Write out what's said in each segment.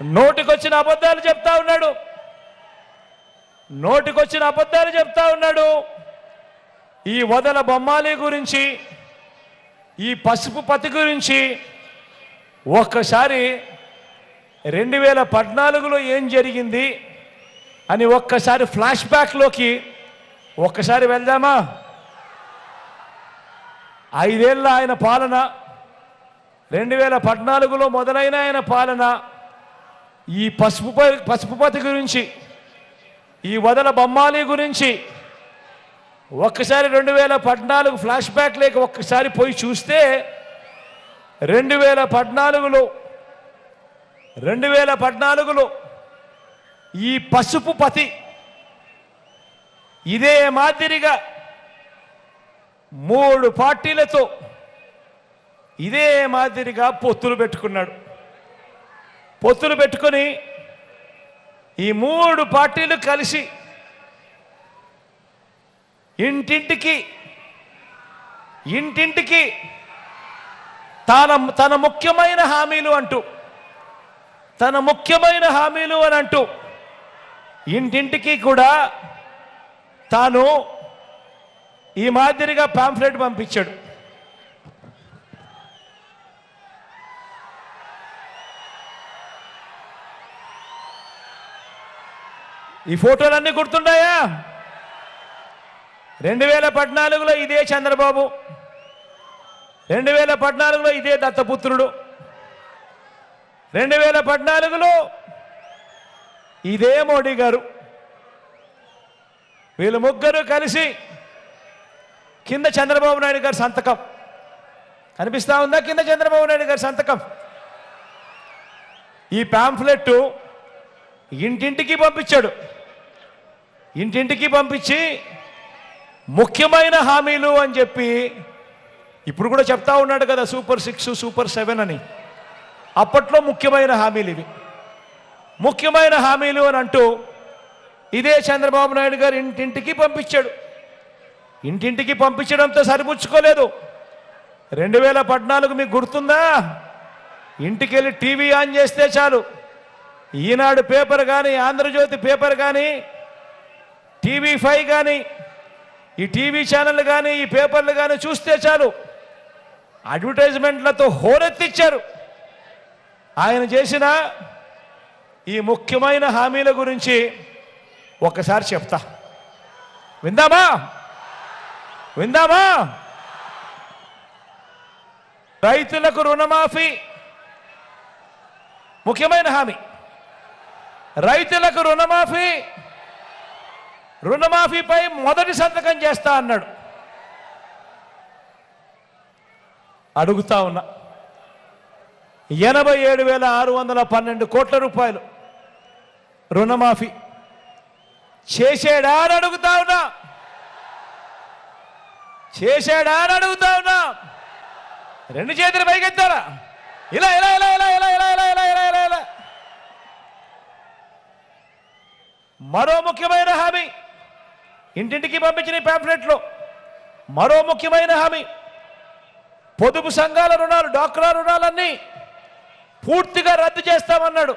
నోటికొచ్చిన అబద్ధాలు చెప్తా ఉన్నాడు. నోటికొచ్చిన అబద్ధాలు చెప్తా ఉన్నాడు. ఈ వదల బొమ్మాలి గురించి ఈ పసుపు పతి గురించి ఒక్కసారి రెండు వేల పద్నాలుగులో ఏం జరిగింది అని ఒక్కసారి ఫ్లాష్ బ్యాక్లోకి ఒక్కసారి వెళ్దామా? ఐదేళ్ళ ఆయన పాలన రెండు వేల పద్నాలుగులో మొదలైన ఆయన పాలన ఈ పసుపు ప- పసుపుపతి గురించి ఈ వదల బొమ్మాలి గురించి ఒక్కసారి రెండు వేల పద్నాలుగు ఫ్లాష్ బ్యాక్ లేక ఒక్కసారి పోయి చూస్తే రెండు వేల పద్నాలుగులో రెండు వేల పద్నాలుగులో ఈ పసుపు పతి ఇదే మాదిరిగా మూడు పార్టీలతో ఇదే మాదిరిగా పొత్తులు పెట్టుకున్నాడు. పొత్తులు పెట్టుకొని ఈ మూడు పార్టీలు కలిసి ఇంటింటికి ఇంటింటికి తన తన ముఖ్యమైన హామీలు అంటూ తన ముఖ్యమైన హామీలు అని అంటూ ఇంటింటికి కూడా తాను ఈ మాదిరిగా పాంఫ్లెట్ పంపించాడు. ఈ ఫోటోలన్నీ గుర్తున్నాయా రెండు వేల పద్నాలుగులో ఇదే చంద్రబాబు. రెండు వేల పద్నాలుగులో ఇదే దత్తపుత్రుడు. రెండు వేల పద్నాలుగులో ఇదే మోడీ గారు. వీళ్ళు ముగ్గురు కలిసి కింద చంద్రబాబు నాయుడు గారి సంతకం. కనిపిస్తా ఉందా కింద చంద్రబాబు నాయుడు గారి సంతకం? ఈ పాంఫ్లెట్ ఇంటింటికి పంపించాడు. ఇంటింటికి పంపించి ముఖ్యమైన హామీలు అని చెప్పి ఇప్పుడు కూడా చెప్తా ఉన్నాడు కదా సూపర్ సిక్స్ సూపర్ సెవెన్ అని. అప్పట్లో ముఖ్యమైన హామీలు ఇవి. ముఖ్యమైన హామీలు అని అంటూ ఇదే చంద్రబాబు నాయుడు గారు ఇంటింటికి పంపించాడు. ఇంటింటికి పంపించడంతో సరిపుచ్చుకోలేదు. రెండు వేల పద్నాలుగు మీకు గుర్తుందా? ఇంటికి వెళ్ళి టీవీ ఆన్ చేస్తే చాలు. ఈనాడు పేపర్ కానీ ఆంధ్రజ్యోతి పేపర్ కానీ టీవీ ఫైవ్ కానీ ఈ టీవీ ఛానల్ కానీ ఈ పేపర్లు కానీ చూస్తే చాలు. అడ్వర్టైజ్మెంట్లతో హోరెత్తిచ్చారు. ఆయన చేసిన ఈ ముఖ్యమైన హామీల గురించి ఒకసారి చెప్తా. విందామా? విందామా? రైతులకు రుణమాఫీ ముఖ్యమైన హామీ. రైతులకు రుణమాఫీ రుణమాఫీపై మొదటి సంతకం చేస్తా అన్నాడు అడుగుతా ఉన్నా ఎనభై ఏడు వేల ఆరు వందల పన్నెండు కోట్ల రూపాయలు రుణమాఫీ చేసాడా అని అడుగుతా ఉన్నా చేశాడా అని అడుగుతా ఉన్నా రెండు చేతులు పైకెత్తారా ఇలా ఇలా ఇలా ఇలా ఇలా ఇలా ఇలా ఇలా ఇలా ఇలా ఇలా మరో ముఖ్యమైన హామీ. ఇంటింటికి పంపించిన ప్యాంప్లెట్లో మరో ముఖ్యమైన హామీ. పొదుపు సంఘాల రుణాలు డాక్రా రుణాలన్నీ పూర్తిగా రద్దు చేస్తామన్నాడు.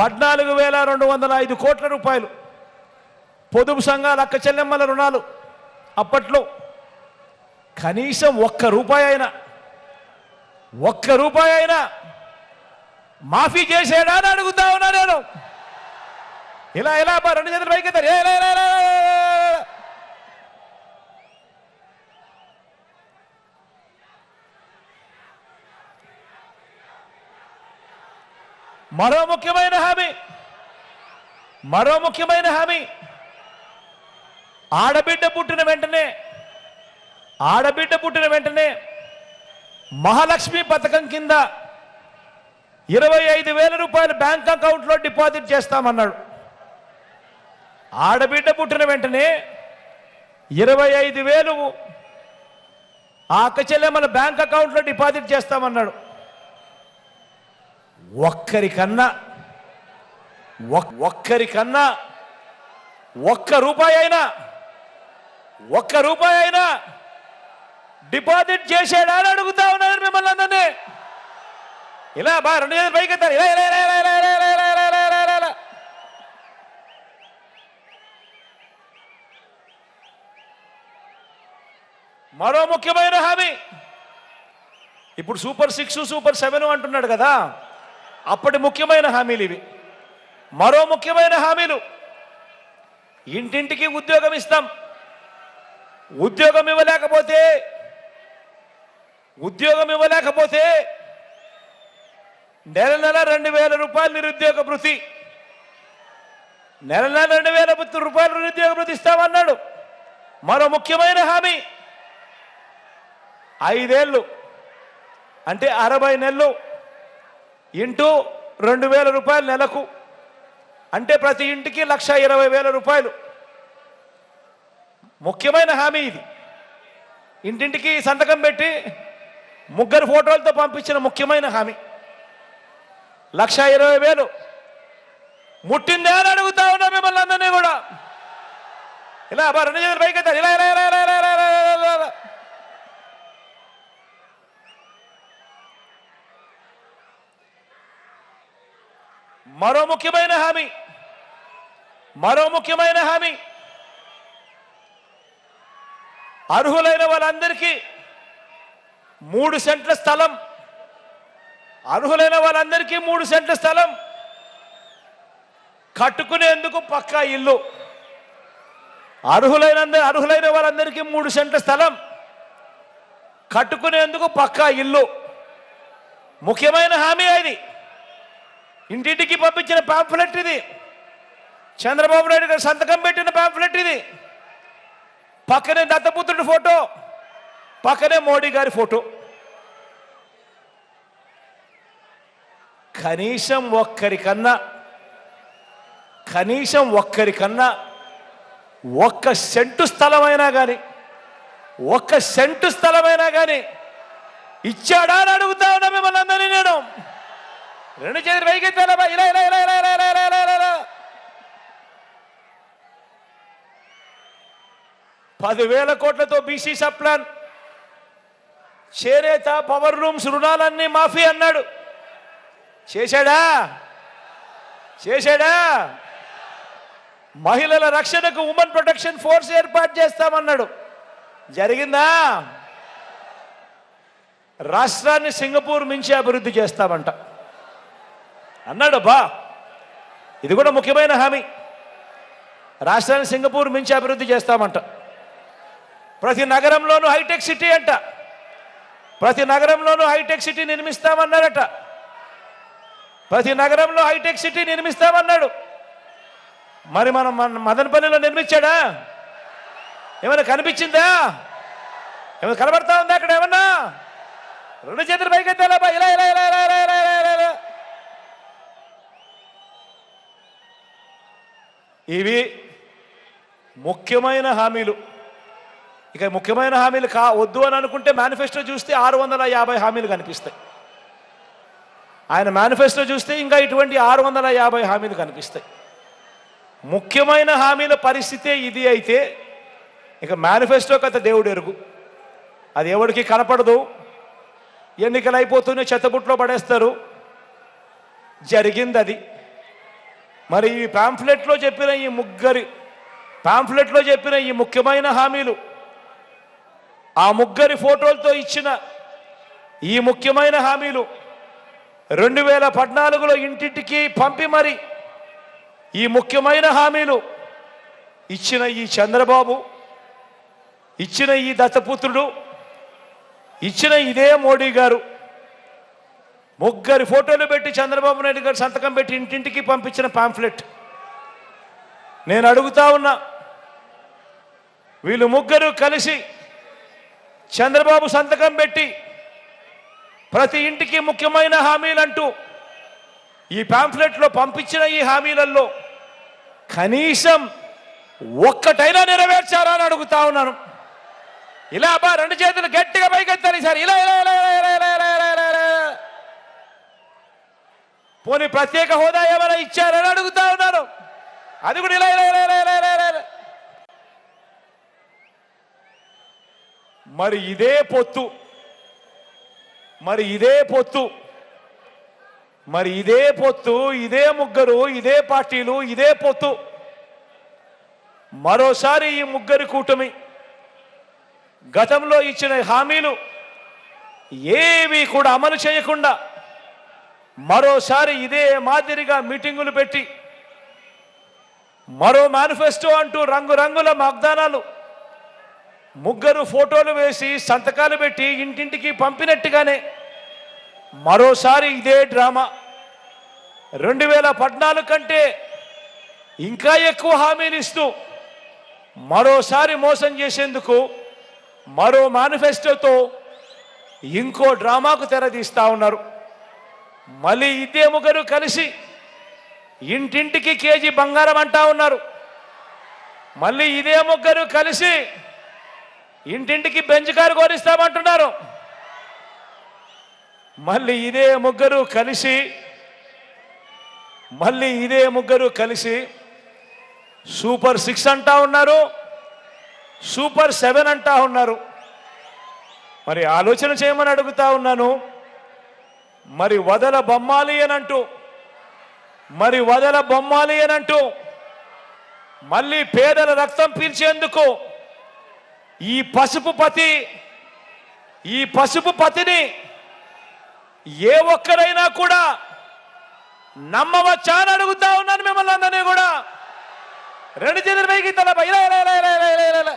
పద్నాలుగు వేల రెండు వందల ఐదు కోట్ల రూపాయలు పొదుపు సంఘాల అక్క చెల్లెమ్మల రుణాలు అప్పట్లో కనీసం ఒక్క రూపాయి అయినా ఒక్క రూపాయి అయినా మాఫీ చేసేడా అని అడుగుతా ఉన్నా నేను. ఇలా ఇలా అబ్బా, రెండు చేతులు పైకి ఎత్తారు. మరో ముఖ్యమైన హామీ. మరో ముఖ్యమైన హామీ. ఆడబిడ్డ పుట్టిన వెంటనే ఆడబిడ్డ పుట్టిన వెంటనే మహాలక్ష్మి పథకం కింద ఇరవై ఐదు వేల రూపాయలు బ్యాంక్ అకౌంట్లో డిపాజిట్ చేస్తామన్నాడు. ఆడబిడ్డ పుట్టిన వెంటనే ఇరవై ఐదు వేలు ఆకచెల్లే మన బ్యాంక్ అకౌంట్లో డిపాజిట్ చేస్తామన్నాడు ఒక్కరికన్నా ఒక్కరికన్నా ఒక్క రూపాయి అయినా ఒక్క రూపాయి అయినా డిపాజిట్ చేశాడా అని అడుగుతా ఉన్నాడు మిమ్మల్ని అందరినీ ఇలా బా రెండు పైకి ఇలా ఇలా ఇలా ఇలా ఇలా ఇలా ఇలా మరో ముఖ్యమైన హామీ. ఇప్పుడు సూపర్ సిక్స్ సూపర్ సెవెన్ అంటున్నాడు కదా అప్పటి ముఖ్యమైన హామీలు ఇవి. మరో ముఖ్యమైన హామీలు. ఇంటింటికి ఉద్యోగం ఇస్తాం. ఉద్యోగం ఇవ్వలేకపోతే ఉద్యోగం ఇవ్వలేకపోతే నెల నెల రెండు వేల రూపాయలు నిరుద్యోగ భృతి. నెల నెల రెండు వేల రూపాయలు నిరుద్యోగ భృతి ఇస్తామన్నాడు. మరో ముఖ్యమైన హామీ. ఐదేళ్ళు. అంటే అరవై నెలలు ఇంటూ రెండు వేల రూపాయలు నెలకు. అంటే ప్రతి ఇంటికి లక్ష ఇరవై వేల రూపాయలు. ముఖ్యమైన హామీ ఇది. ఇంటింటికి సంతకం పెట్టి ముగ్గురు ఫోటోలతో పంపించిన ముఖ్యమైన హామీ. లక్ష ఇరవై వేలు. ముట్టిందే అని అడుగుతా ఉన్నా మిమ్మల్ని అందరినీ కూడా. ఇలా రెండు చేతులు పైకి ఎత్తారు. ఇలా ఇలా ఇలా ఇలా ఇలా ఇలా ఇలా. మరో ముఖ్యమైన హామీ. మరో ముఖ్యమైన హామీ. అర్హులైన వాళ్ళందరికీ మూడు సెంట్ల స్థలం. అర్హులైన వాళ్ళందరికీ మూడు సెంట్ల స్థలం. కట్టుకునేందుకు పక్కా ఇల్లు. అర్హులైన అర్హులైన వాళ్ళందరికీ మూడు సెంట్ల స్థలం. కట్టుకునేందుకు పక్కా ఇల్లు. ముఖ్యమైన హామీ అది ఇంటింటికి పంపించిన పాంఫ్లెట్ ఇది. చంద్రబాబు నాయుడు గారు సంతకం పెట్టిన పాంఫ్లెట్ ఇది. పక్కనే దత్తపుత్రుడి ఫోటో పక్కనే మోడీ గారి ఫోటో. కనీసం ఒక్కరికన్నా కనీసం ఒక్కరికన్నా ఒక్క సెంటు స్థలమైనా కానీ ఒక్క సెంటు స్థలమైనా కానీ ఇచ్చాడా అని అడుగుతా ఉన్నా మిమ్మల్ని అందరినీ నేను. రెండు చేతులు వైకెత్తారా ఇలా ఇలా ఇలా ఇలా ఇలా ఇలా ఇలా ఇలా ఇలా ఇలా. పదివేల కోట్లతో బీసీ సప్లాన్ చేనేత పవర్ రూమ్స్ రుణాలన్నీ మాఫీ అన్నాడు. చేశాడా? చేశాడా? మహిళల రక్షణకు ఉమెన్ ప్రొటెక్షన్ ఫోర్స్ ఏర్పాటు చేస్తామన్నాడు. జరిగిందా? రాష్ట్రాన్ని సింగపూర్ మించి అభివృద్ధి చేస్తామంట. అన్నాడు ఇది కూడా ముఖ్యమైన హామీ రాష్ట్రాన్ని సింగపూర్ మించి అభివృద్ధి చేస్తామంట ప్రతి నగరంలోనూ హైటెక్ సిటీ అంట ప్రతి నగరంలోనూ హైటెక్ సిటీ నిర్మిస్తామన్నాడట ప్రతి నగరంలో హైటెక్ సిటీ నిర్మిస్తామన్నాడు మరి మనం మన మదనపల్లిలో నిర్మించాడా ఏమైనా కనిపించిందా ఏమైనా కనబడతా ఉందా అక్కడ ఏమన్నా రెండు చేతులు పైకెత్తాలా బా? ఇలా ఇలా ఇలా ఇలా ఇలా ఇలా ఇలా ఇలా ఇవి ముఖ్యమైన హామీలు. ఇక ముఖ్యమైన హామీలు కా వద్దు అని అనుకుంటే మేనిఫెస్టో చూస్తే ఆరు వందల యాభై హామీలు కనిపిస్తాయి. ఆయన మేనిఫెస్టో చూస్తే ఇంకా ఇటువంటి ఆరు వందల యాభై హామీలు కనిపిస్తాయి. ముఖ్యమైన హామీల పరిస్థితే ఇది అయితే ఇక మేనిఫెస్టో కథ దేవుడు ఎరుగు. అది ఎవరికి కనపడదు. ఎన్నికలు అయిపోతూనే చెత్తబుట్లో పడేస్తారు. జరిగింది అది మరి ఈ పాంఫ్లెట్లో చెప్పిన ఈ ముగ్గురి పాంఫ్లెట్లో చెప్పిన ఈ ముఖ్యమైన హామీలు ఆ ముగ్గురి ఫోటోలతో ఇచ్చిన ఈ ముఖ్యమైన హామీలు రెండు వేల పద్నాలుగులో ఇంటింటికి పంపి మరి ఈ ముఖ్యమైన హామీలు ఇచ్చిన ఈ చంద్రబాబు ఇచ్చిన ఈ దత్తపుత్రుడు ఇచ్చిన ఇదే మోడీ గారు. ముగ్గురు ఫోటోలు పెట్టి చంద్రబాబు నాయుడు గారు సంతకం పెట్టి ఇంటింటికి పంపించిన పాంఫ్లెట్ నేను అడుగుతా ఉన్నా వీళ్ళు ముగ్గురు కలిసి చంద్రబాబు సంతకం పెట్టి ప్రతి ఇంటికి ముఖ్యమైన హామీలంటూ ఈ పాంఫ్లెట్లో పంపించిన ఈ హామీలలో కనీసం ఒక్కటైనా నెరవేర్చారా అని అడుగుతా ఉన్నాను ఇలా బా రెండు చేతులు గట్టిగా పైకెత్తాను సార్ ఇలా ఇలా ఇలా ఇలా ఇలా ఇలా ఇలా పోనీ ప్రత్యేక హోదా ఏమైనా ఇచ్చారని అడుగుతా ఉన్నారు. అది కూడా ఇలా ఇలా ఇలా ఇలా ఇలా ఇలా మరి ఇదే పొత్తు. మరి ఇదే పొత్తు. మరి ఇదే పొత్తు ఇదే ముగ్గురు ఇదే పార్టీలు ఇదే పొత్తు. మరోసారి ఈ ముగ్గురి కూటమి గతంలో ఇచ్చిన హామీలు ఏవి కూడా అమలు చేయకుండా మరోసారి ఇదే మాదిరిగా మీటింగులు పెట్టి మరో మేనిఫెస్టో అంటూ రంగురంగుల వాగ్దానాలు ముగ్గురు ఫోటోలు వేసి సంతకాలు పెట్టి ఇంటింటికి పంపినట్టుగానే మరోసారి ఇదే డ్రామా. రెండు వేల పద్నాలుగు కంటే ఇంకా ఎక్కువ హామీలు ఇస్తూ మరోసారి మోసం చేసేందుకు మరో మేనిఫెస్టోతో ఇంకో డ్రామాకు తెరదీస్తా ఉన్నారు. మళ్ళీ ఇదే ముగ్గురు కలిసి ఇంటింటికి కేజీ బంగారం అంటా ఉన్నారు. మళ్ళీ ఇదే ముగ్గురు కలిసి ఇంటింటికి బెంచ్ కారు కోరిస్తామంటున్నారు మళ్ళీ ఇదే ముగ్గురు కలిసి మళ్ళీ ఇదే ముగ్గురు కలిసి సూపర్ సిక్స్ అంటా ఉన్నారు సూపర్ సెవెన్ అంటా ఉన్నారు. మరి ఆలోచన చేయమని అడుగుతా ఉన్నాను. మరి వదల బొమ్మాలి అనంటూ మరి వదల బొమ్మాలి అనంటూ మళ్ళీ పేదల రక్తం పీల్చేందుకు ఈ పసుపు పతి ఈ పసుపు పతిని ఏ ఒక్కరైనా కూడా నమ్మవచ్చా అని అడుగుతా ఉన్నాను మిమ్మల్ని అందరినీ కూడా రెండు చేతుల పైకి తల పై ఇలా, ఇలా, ఇలా, ఇలా, ఇలా, ఇలా.